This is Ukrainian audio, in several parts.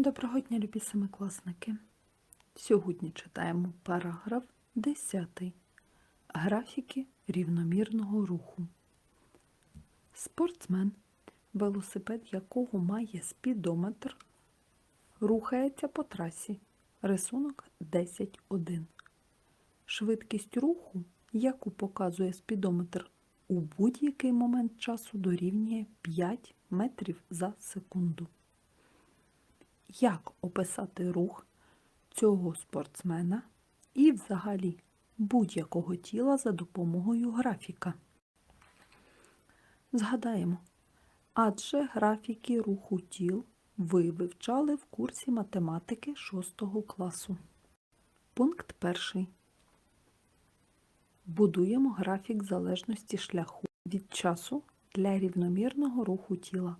Доброго дня, любі семикласники. Сьогодні читаємо параграф 10. Графіки рівномірного руху. Спортсмен, велосипед якого має спідометр, рухається по трасі. Рисунок 10.1. Швидкість руху, яку показує спідометр, у будь-який момент часу дорівнює 5 метрів за секунду. Як описати рух цього спортсмена і взагалі будь-якого тіла за допомогою графіка? Згадаємо, адже графіки руху тіл ви вивчали в курсі математики 6 класу. Пункт перший. Будуємо графік залежності шляху від часу для рівномірного руху тіла.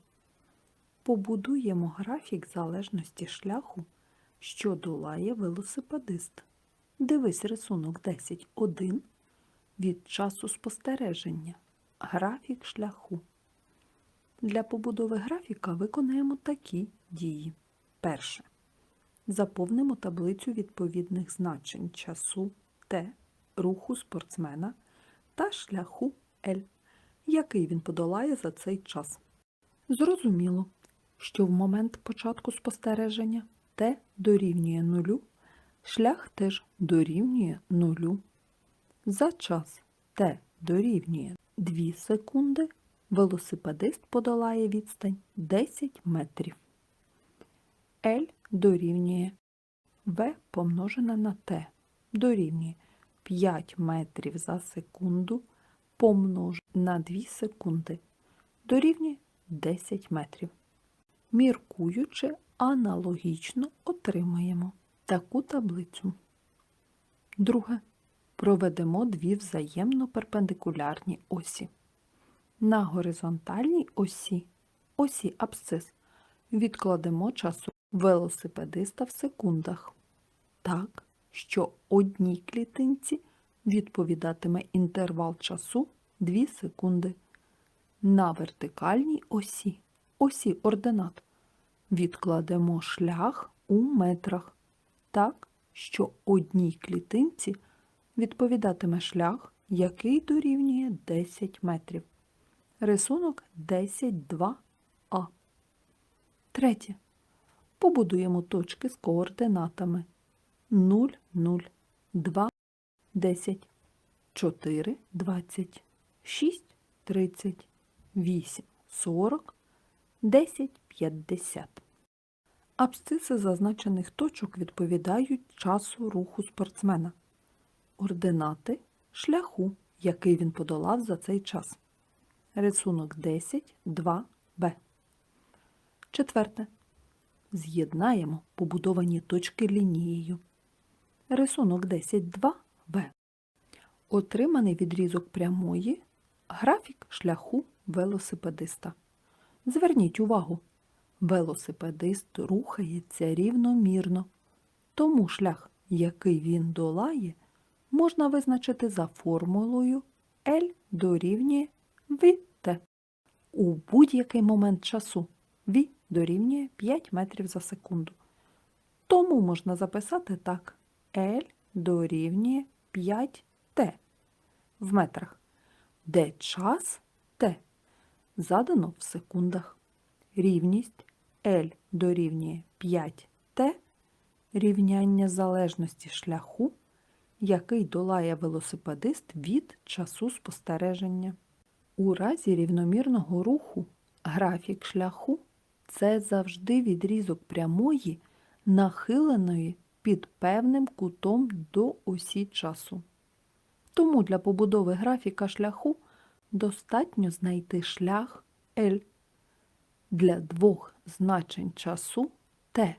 Побудуємо графік залежності шляху, що долає велосипедист. Дивись рисунок 10.1 від часу спостереження. Графік шляху. Для побудови графіка виконаємо такі дії. Перше. Заповнимо таблицю відповідних значень часу Т, руху спортсмена та шляху L, який він подолає за цей час. Зрозуміло, що в момент початку спостереження Т дорівнює нулю, шлях теж дорівнює нулю. За час Т дорівнює 2 секунди, велосипедист подолає відстань 10 метрів. L дорівнює V помножене на Т дорівнює 5 метрів за секунду помножене на 2 секунди дорівнює 10 метрів. Міркуючи, аналогічно отримаємо таку таблицю. Друге. Проведемо дві взаємно перпендикулярні осі. На горизонтальній осі, осі абсцис, відкладемо часу велосипедиста в секундах, так, що одній клітинці відповідатиме інтервал часу 2 секунди. На вертикальній осі осі ординат. Відкладемо шлях у метрах, так, що одній клітинці відповідатиме шлях, який дорівнює 10 метрів. Рисунок 10.2а. Третє. Побудуємо точки з координатами 0, 0, 2, 10, 4, 20, 6, 30, 8, 40, 10-50. Абсциси зазначених точок відповідають часу руху спортсмена. Ординати шляху, який він подолав за цей час. Рисунок 10, 2b. Четверте. З'єднаємо побудовані точки лінією. Рисунок 10, 2b. Отриманий відрізок прямої графік шляху велосипедиста. Зверніть увагу, велосипедист рухається рівномірно, тому шлях, який він долає, можна визначити за формулою L дорівнює VT. У будь-який момент часу V дорівнює 5 метрів за секунду. Тому можна записати так L дорівнює 5T в метрах, де час задано в секундах. Рівність L дорівнює 5T рівняння залежності шляху, який долає велосипедист від часу спостереження. У разі рівномірного руху графік шляху це завжди відрізок прямої, нахиленої під певним кутом до осі часу. Тому для побудови графіка шляху достатньо знайти шлях L. Для двох значень часу T.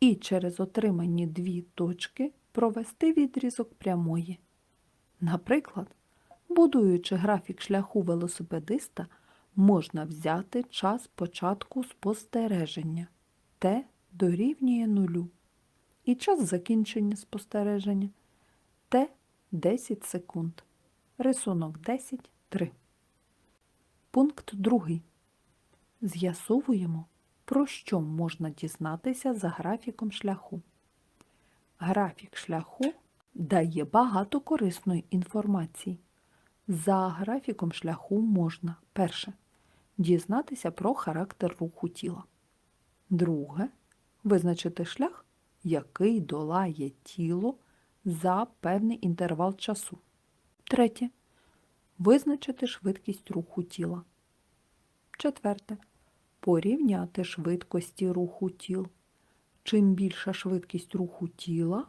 І через отримані дві точки провести відрізок прямої. Наприклад, будуючи графік шляху велосипедиста, можна взяти час початку спостереження. T дорівнює нулю. І час закінчення спостереження. T 10 секунд. Рисунок 10.3. Пункт 2. З'ясовуємо, Про що можна дізнатися за графіком шляху? Графік шляху дає багато корисної інформації. За графіком шляху можна перше дізнатися про характер руху тіла. Друге визначити шлях, який долає тіло за певний інтервал часу. Третє визначити швидкість руху тіла. Четверте порівняти швидкості руху тіл. Чим більша швидкість руху тіла,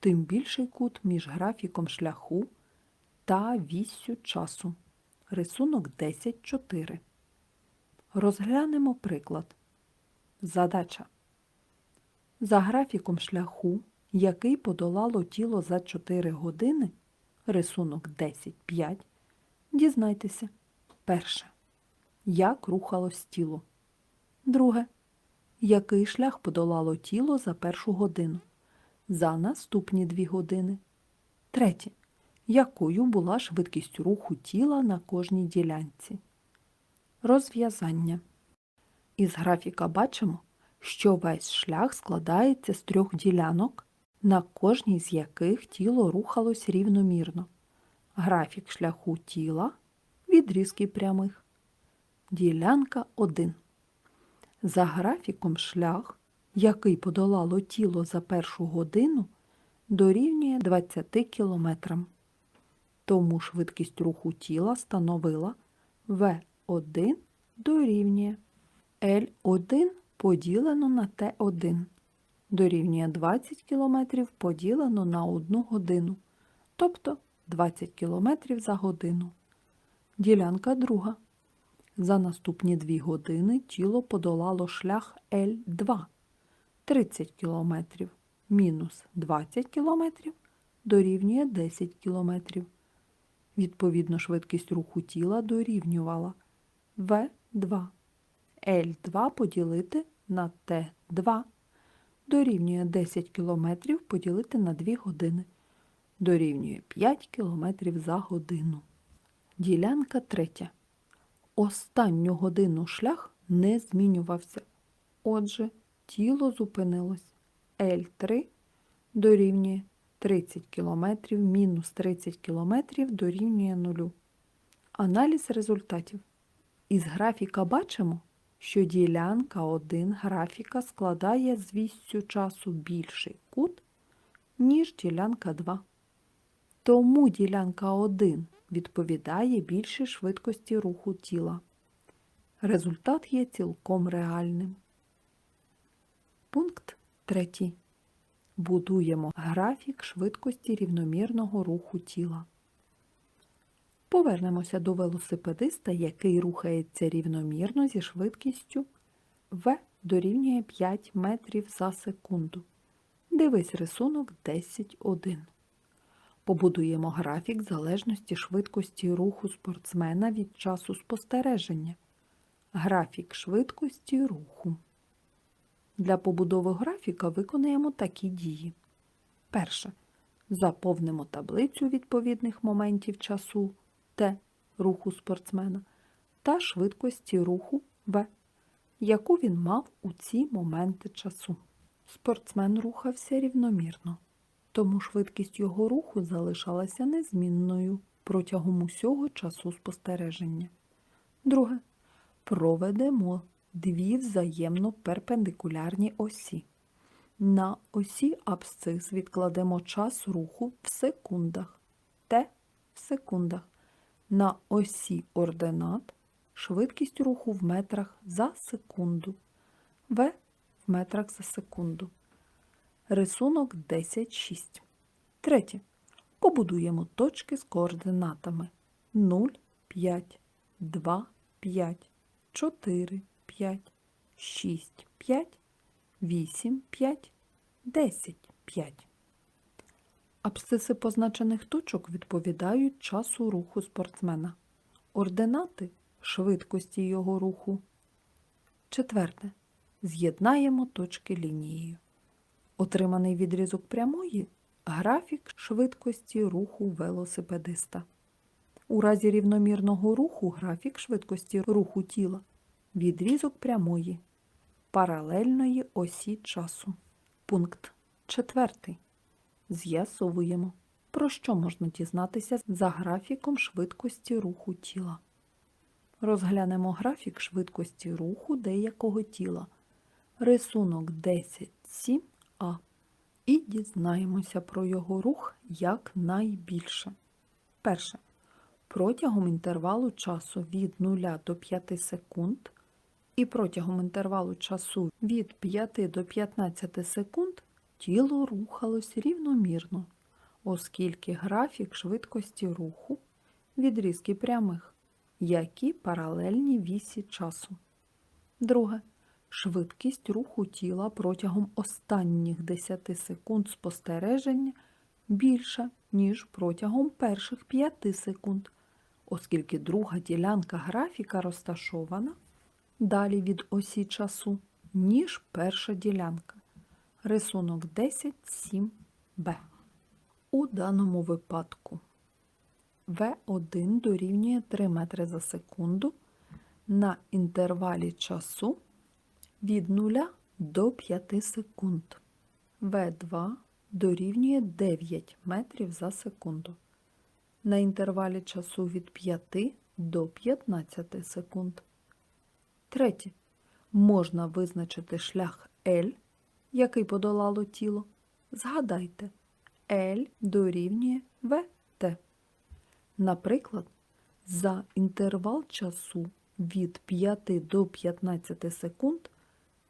тим більший кут між графіком шляху та віссю часу. Рисунок 10.4. Розглянемо приклад. Задача. За графіком шляху, який подолало тіло за 4 години, рисунок 10.5, дізнайтеся. Перше. Як рухалось тіло. Друге. Який шлях подолало тіло за першу годину? За наступні дві години. Третє. Якою була швидкість руху тіла на кожній ділянці? Розв'язання. Із графіка бачимо, що весь шлях складається з трьох ділянок, на кожній з яких тіло рухалось рівномірно. Графік шляху тіла відрізки прямих. Ділянка 1. За графіком шлях, який подолало тіло за першу годину, дорівнює 20 кілометрам. Тому швидкість руху тіла становила В1 дорівнює L1 поділено на T1 дорівнює 20 км поділено на 1 годину, тобто 20 км за годину. Ділянка друга. За наступні 2 години тіло подолало шлях L2 30 км мінус 20 км дорівнює 10 км. Відповідно, швидкість руху тіла дорівнювала В2. L2 поділити на Т2 дорівнює 10 км поділити на 2 години. Дорівнює 5 км за годину. Ділянка третя. Останню годину шлях не змінювався. Отже, тіло зупинилось. L3 дорівнює 30 км мінус 30 км дорівнює 0. Аналіз результатів. Із графіка бачимо, що ділянка 1 графіка складає з віссю часу більший кут, ніж ділянка 2. Тому ділянка 1 відповідає більшій швидкості руху тіла. Результат є цілком реальним. Пункт 3. Будуємо графік швидкості рівномірного руху тіла. Повернемося до велосипедиста, який рухається рівномірно зі швидкістю v дорівнює 5 метрів за секунду. Дивись рисунок 10.1. Побудуємо графік залежності швидкості руху спортсмена від часу спостереження. Графік швидкості руху. Для побудови графіка виконаємо такі дії. Перше. Заповнимо таблицю відповідних моментів часу Т руху спортсмена та швидкості руху В, яку він мав у ці моменти часу. Спортсмен рухався рівномірно, тому швидкість його руху залишалася незмінною протягом усього часу спостереження. Друге. Проведемо дві взаємно перпендикулярні осі. На осі абсцис відкладемо час руху в секундах, Т в секундах. На осі ординат швидкість руху в метрах за секунду, В в метрах за секунду. Рисунок 10,6. Третє. Побудуємо точки з координатами 0, 5, 2, 5, 4, 5, 6, 5, 8, 5, 10, 5. Абсциси позначених точок відповідають часу руху спортсмена. Ординати швидкості його руху. Четверте. З'єднаємо точки лінією. Отриманий відрізок прямої графік швидкості руху велосипедиста. У разі рівномірного руху графік швидкості руху тіла. Відрізок прямої. паралельної осі часу. Пункт 4. З'ясовуємо, про що можна дізнатися за графіком швидкості руху тіла. Розглянемо графік швидкості руху деякого тіла. Рисунок 10.7а. І дізнаємося про його рух якнайбільше. Перше. Протягом інтервалу часу від 0 до 5 секунд і протягом інтервалу часу від 5 до 15 секунд тіло рухалось рівномірно, оскільки графік швидкості руху відрізки прямих, які паралельні вісі часу. Друге. Швидкість руху тіла протягом останніх 10 секунд спостереження більша, ніж протягом перших 5 секунд, оскільки друга ділянка графіка розташована далі від осі часу, ніж перша ділянка. Рисунок 10.7b. У даному випадку V1 дорівнює 3 метри за секунду на інтервалі часу від 0 до 5 секунд. В2 дорівнює 9 метрів за секунду. На інтервалі часу від 5 до 15 секунд. Третє. Можна визначити шлях L, який подолало тіло. Згадайте, L дорівнює VT. Наприклад, за інтервал часу від 5 до 15 секунд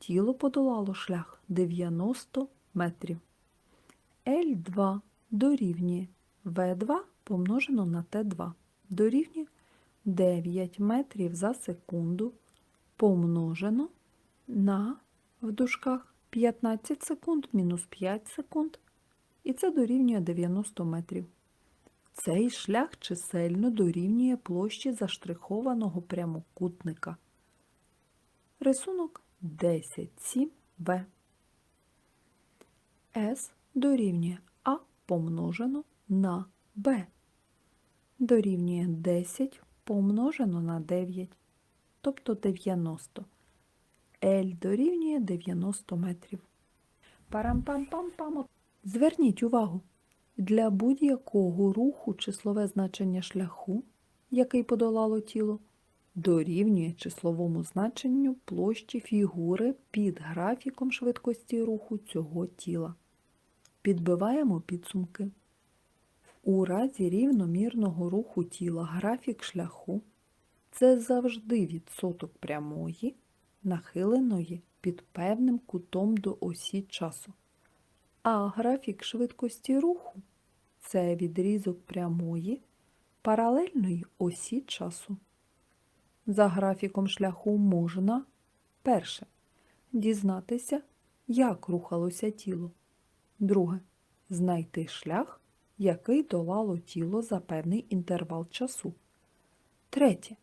тіло подолало шлях 90 метрів. L2 дорівнює V2 помножено на T2 дорівнює 9 метрів за секунду помножено на в дужках 15 секунд мінус 5 секунд, і це дорівнює 90 метрів. Цей шлях чисельно дорівнює площі заштрихованого прямокутника. Рисунок 10,7В. С дорівнює А помножено на Б. Дорівнює 10 помножено на 9, тобто 90. L дорівнює 90 метрів. Парам-пам-пам-пам. Зверніть увагу, для будь-якого руху числове значення шляху, який подолало тіло, дорівнює числовому значенню площі фігури під графіком швидкості руху цього тіла. Підбиваємо підсумки. У разі рівномірного руху тіла графік шляху це завжди відсоток прямої, нахиленої під певним кутом до осі часу. А графік швидкості руху це відрізок прямої, паралельної осі часу. За графіком шляху можна перше. Дізнатися, як рухалося тіло. Друге. Знайти шлях, який долало тіло за певний інтервал часу. Третє.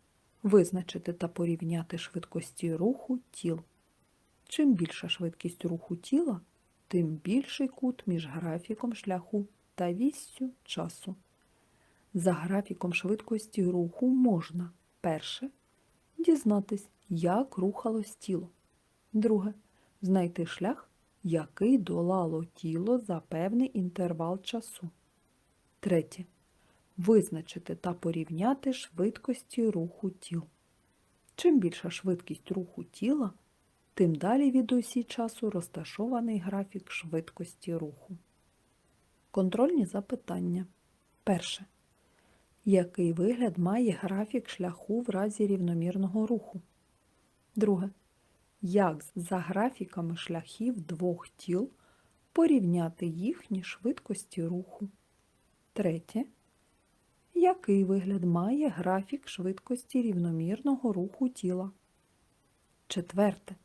Визначити та порівняти швидкості руху тіл. Чим більша швидкість руху тіла, тим більший кут між графіком шляху та віссю часу. За графіком швидкості руху можна перше дізнатись, як рухалось тіло. Друге знайти шлях, який долало тіло за певний інтервал часу. Третє. Визначити та порівняти швидкості руху тіл. Чим більша швидкість руху тіла, тим далі від осі часу розташований графік швидкості руху. Контрольні запитання. Перше. Який вигляд має графік шляху в разі рівномірного руху? Друге. Як за графіками шляхів двох тіл порівняти їхні швидкості руху? Третє. Який вигляд має графік швидкості рівномірного руху тіла? Четверте.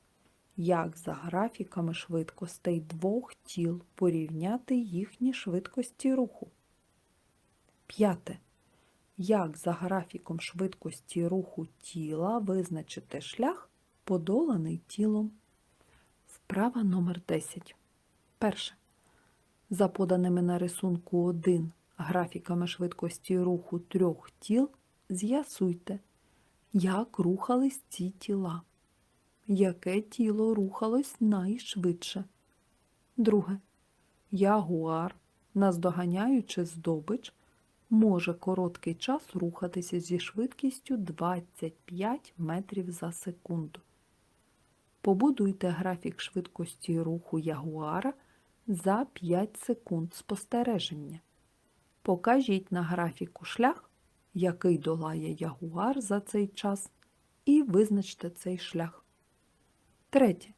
Як за графіками швидкостей двох тіл порівняти їхні швидкості руху? П'яте. Як за графіком швидкості руху тіла визначити шлях, подоланий тілом? Вправа номер 10. Перше. За поданими на рисунку 1 графіками швидкості руху трьох тіл з'ясуйте, як рухались ці тіла. Яке тіло рухалось найшвидше? Друге. Ягуар, наздоганяючи здобич, може короткий час рухатися зі швидкістю 25 метрів за секунду. Побудуйте графік швидкості руху ягуара за 5 секунд спостереження. Покажіть на графіку шлях, який долає ягуар за цей час, і визначте цей шлях. Третє.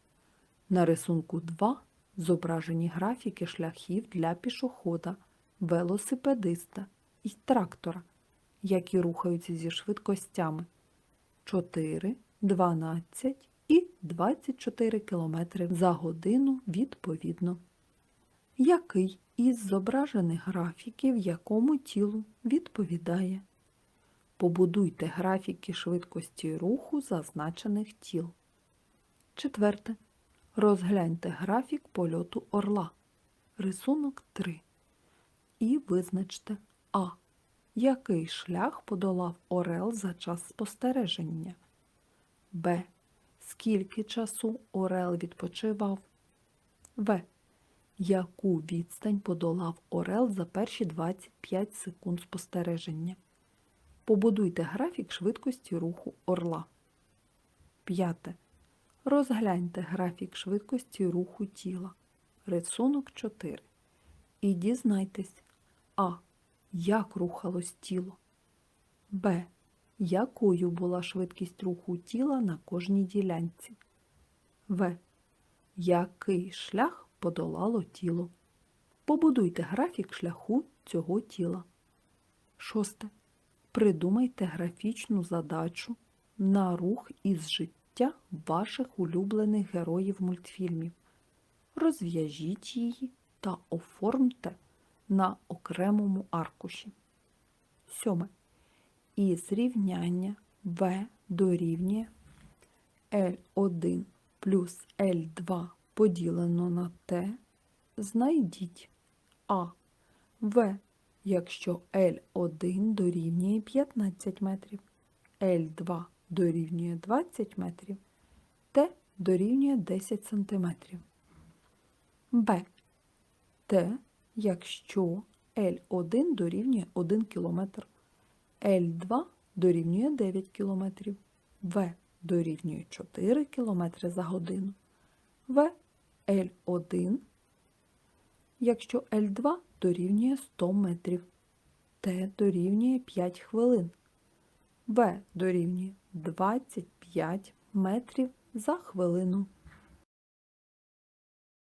На рисунку 2 зображені графіки шляхів для пішохода, велосипедиста і трактора, які рухаються зі швидкостями 4, 12 і 24 км за годину відповідно. Який із зображених графіків якому тілу відповідає? Побудуйте графіки швидкості руху зазначених тіл. Четверте. Розгляньте графік польоту орла. Рисунок 3. І визначте. Який шлях подолав орел за час спостереження? Б. Скільки часу орел відпочивав? В. Яку відстань подолав орел за перші 25 секунд спостереження? Побудуйте графік швидкості руху орла. П'яте. Розгляньте графік швидкості руху тіла. Рисунок 4. І дізнайтесь А. Як рухалось тіло. Б. Якою була швидкість руху тіла на кожній ділянці. В. Який шлях подолало тіло. Побудуйте графік шляху цього тіла. Шосте. Придумайте графічну задачу на рух із життя ваших улюблених героїв мультфільмів. Розв'яжіть її та оформте на окремому аркуші. Сьоме. Із рівняння В дорівнює L1 плюс L2 поділено на Т, знайдіть А В, якщо L1 дорівнює 15 метрів, L2 дорівнює 20 метрів, Т дорівнює 10 сантиметрів. Б. Т, якщо L1 дорівнює 1 км, L2 дорівнює 9 км, В дорівнює 4 км за годину, В L1, якщо L2 дорівнює 100 метрів, Т дорівнює 5 хвилин, В дорівнює 25 метрів за хвилину.